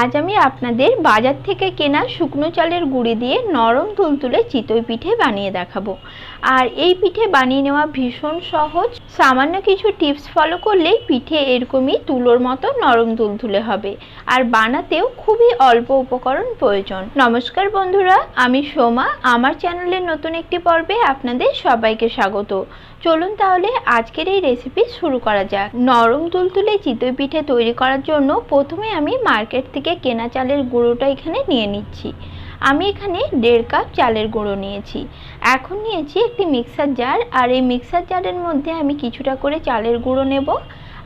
আজ আমি আপনাদের বাজার থেকে কেনা শুকনো চালের গুঁড়ি দিয়ে নরম তুলতুলে চিতই পিঠে বানিয়ে দেখাবো। আর এই পিঠে বানিয়ে নেওয়া ভীষণ সহজ। সামান্য কিছু টিপস ফলো করলেই পিঠে এরকমই তুলোর মতো নরম তুলতুলে হবে। আর বানাতেও খুবই অল্প উপকরণ প্রয়োজন। নমস্কার বন্ধুরা, আমি সোমা। আমার চ্যানেলের নতুন একটি পর্বে আপনাদের সবাইকে স্বাগত। চলুন তাহলে আজকের এই রেসিপি শুরু করা যাক। নরম তুলতুলে চিতই পিঠে তৈরি করার জন্য প্রথমে আমি মার্কেট থেকে কেনা চালের গুঁড়োটা এখানে নিয়ে নিচ্ছি। আমি এখানে দেড় কাপ চালের গুঁড়ো নিয়েছি। এখন নিয়েছি একটি মিক্সার জার আর এই মিক্সার জারের মধ্যে আমি কিছুটা করে চালের গুঁড়ো নেব,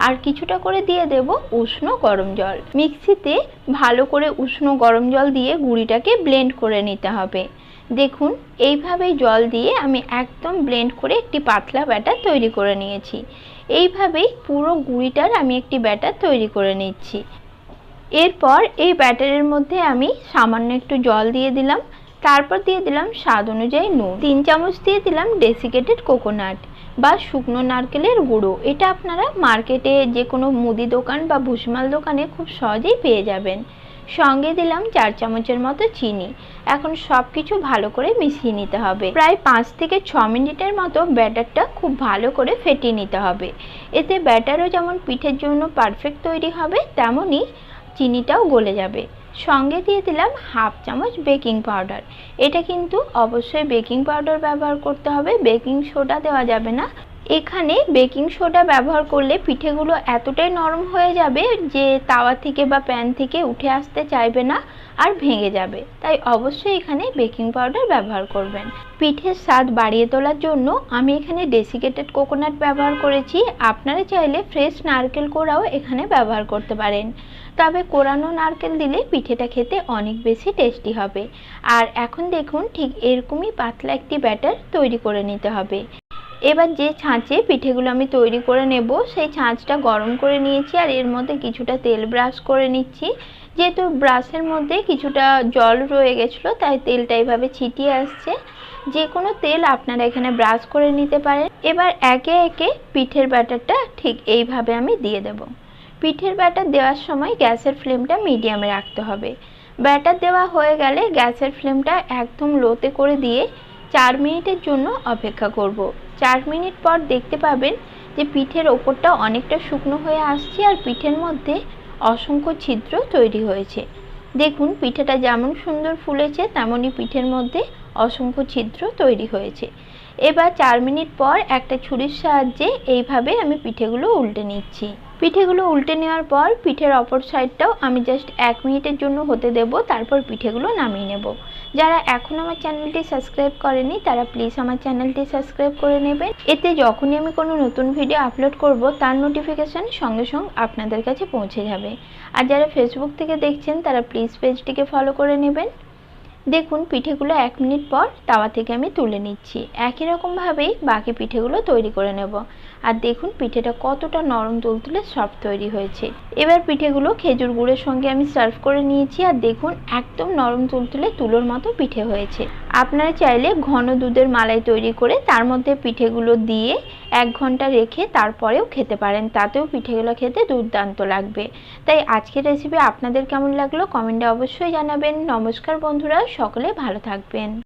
আর কিছুটা করে দিয়ে দেব উষ্ণ গরম জল। মিক্সিতে ভালো করে উষ্ণ গরম জল দিয়ে গুঁড়িটাকে ব্লেন্ড করে নিতে হবে। দেখুন, এইভাবেই জল দিয়ে আমি একদম ব্লেন্ড করে একটি পাতলা ব্যাটার তৈরি করে নিয়েছি। এইভাবেই পুরো গুঁড়িটার আমি একটি ব্যাটার তৈরি করে নিচ্ছি। এরপর এই ব্যাটারের মধ্যে আমি সামান্য একটু জল দিয়ে দিলাম। তারপর দিয়ে দিলাম স্বাদ অনুযায়ী নুন। তিন চামচ দিয়ে দিলাম ডেসিকেটেড কোকোনাট বা শুকনো নারকেলের গুঁড়ো। এটা আপনারা মার্কেটে যে কোনো মুদি দোকান বা ভুসিমাল দোকানে খুব সহজেই পেয়ে যাবেন। সঙ্গে দিলাম চার চামচের মতো চিনি। এখন সব কিছু ভালো করে মিশিয়ে নিতে হবে। প্রায় পাঁচ থেকে ছ মিনিটের মতো ব্যাটারটা খুব ভালো করে ফেটিয়ে নিতে হবে। এতে ব্যাটারও যেমন পিঠের জন্য পারফেক্ট তৈরি হবে, তেমনই চিনিটাও গলে যাবে। সঙ্গে দিয়ে দিলাম হাফ চামচ বেকিং পাউডার। এটা কিন্তু অবশ্যই বেকিং পাউডার ব্যবহার করতে হবে। বেকিং সোডা দেওয়া যাবে না। এখানে বেকিং সোডা ব্যবহার করলে পিঠেগুলো এতটাই নরম হয়ে যাবে যে তাওয়া থেকে বা প্যান থেকে উঠে আসতে চাইবে না আর ভেঙে যাবে। তাই অবশ্যই এখানে বেকিং পাউডার ব্যবহার করবেন। পিঠের স্বাদ বাড়িয়ে তোলার জন্য আমি এখানে ডেসিকেটেড কোকোনাট ব্যবহার করেছি। আপনারা চাইলে ফ্রেশ নারকেল কোড়াও এখানে ব্যবহার করতে পারেন। তবে কোরানো নারকেল দিলে পিঠেটা খেতে অনেক বেশি টেস্টি হবে। আর এখন দেখুন ঠিক এরকমই পাতলা একটি ব্যাটার তৈরি করে নিতে হবে। এবার যে ছাঁচে পিঠেগুলো আমি তৈরি করে নেব, সেই ছাঁচটা গরম করে নিয়েছি আর এর মধ্যে কিছুটা তেল ব্রাশ করে নিচ্ছি। যেহেতু ব্রাশের মধ্যে কিছুটা জল রয়ে গেছিল, তাই তেলটা এইভাবে ছিটিয়ে আসছে। যে কোনো তেল আপনারা এখানে ব্রাশ করে নিতে পারেন। এবার একে একে পিঠের ব্যাটারটা ঠিক এইভাবে আমি দিয়ে দেব। পিঠের ব্যাটার দেওয়ার সময় গ্যাসের ফ্লেমটা মিডিয়ামে রাখতে হবে। ব্যাটার দেওয়া হয়ে গেলে গ্যাসের ফ্লেমটা একদম লোতে করে দিয়ে চার মিনিটের জন্য অপেক্ষা করব। চার মিনিট পর দেখতে পাবেন যে পিঠের ওপরটা অনেকটা শুকনো হয়ে আসছে আর পিঠের মধ্যে অসংখ্য ছিদ্র তৈরি হয়েছে। দেখুন, পিঠেটা যেমন সুন্দর ফুলেছে, তেমনই পিঠের মধ্যে অসংখ্য ছিদ্র তৈরি হয়েছে। এবার চার মিনিট পর একটা ছুরির সাহায্যে এইভাবে আমি পিঠেগুলো উল্টে নিচ্ছি। পিঠেগুলো উল্টে নেওয়ার পর পিঠের অপর সাইডটাও আমি জাস্ট এক মিনিটের জন্য হতে দেব, তারপর পিঠেগুলো নামিয়ে নেব। যারা এখন আমার চ্যানেলটি সাবস্ক্রাইব করেনি, তারা প্লিজ আমার চ্যানেলটি সাবস্ক্রাইব করে নেবেন। এতে যখনই আমি কোনো নতুন ভিডিও আপলোড করব, তার নোটিফিকেশান সঙ্গে সঙ্গে আপনাদের কাছে পৌঁছে যাবে। আর যারা ফেসবুক থেকে দেখছেন, তারা প্লিজ পেজটিকে ফলো করে নেবেন। দেখুন, পিঠেগুলো এক মিনিট পর তাওয়া থেকে আমি তুলে নিচ্ছি। একই রকমভাবেই বাকি পিঠেগুলো তৈরি করে নেব। আর দেখুন, পিঠেটা কতটা নরম তুলতুলে সফট তৈরি হয়েছে। এবার পিঠেগুলো খেজুর গুড়ের সঙ্গে আমি সার্ভ করে নিয়েছি। আর দেখুন, একদম নরম তুলতুলে তুলোর মতো পিঠে হয়েছে। আপনারা চাইলে ঘন দুধের মালাই তৈরি করে তার মধ্যে পিঠেগুলো দিয়ে এক ঘণ্টা রেখে তারপরেও খেতে পারেন। তাতেও পিঠেগুলো খেতে দুর্দান্ত লাগবে। তাই আজকের রেসিপি আপনাদের কেমন লাগল? কমেন্টে অবশ্যই জানাবেন। নমস্কার বন্ধুরা, সকলে ভালো থাকবেন।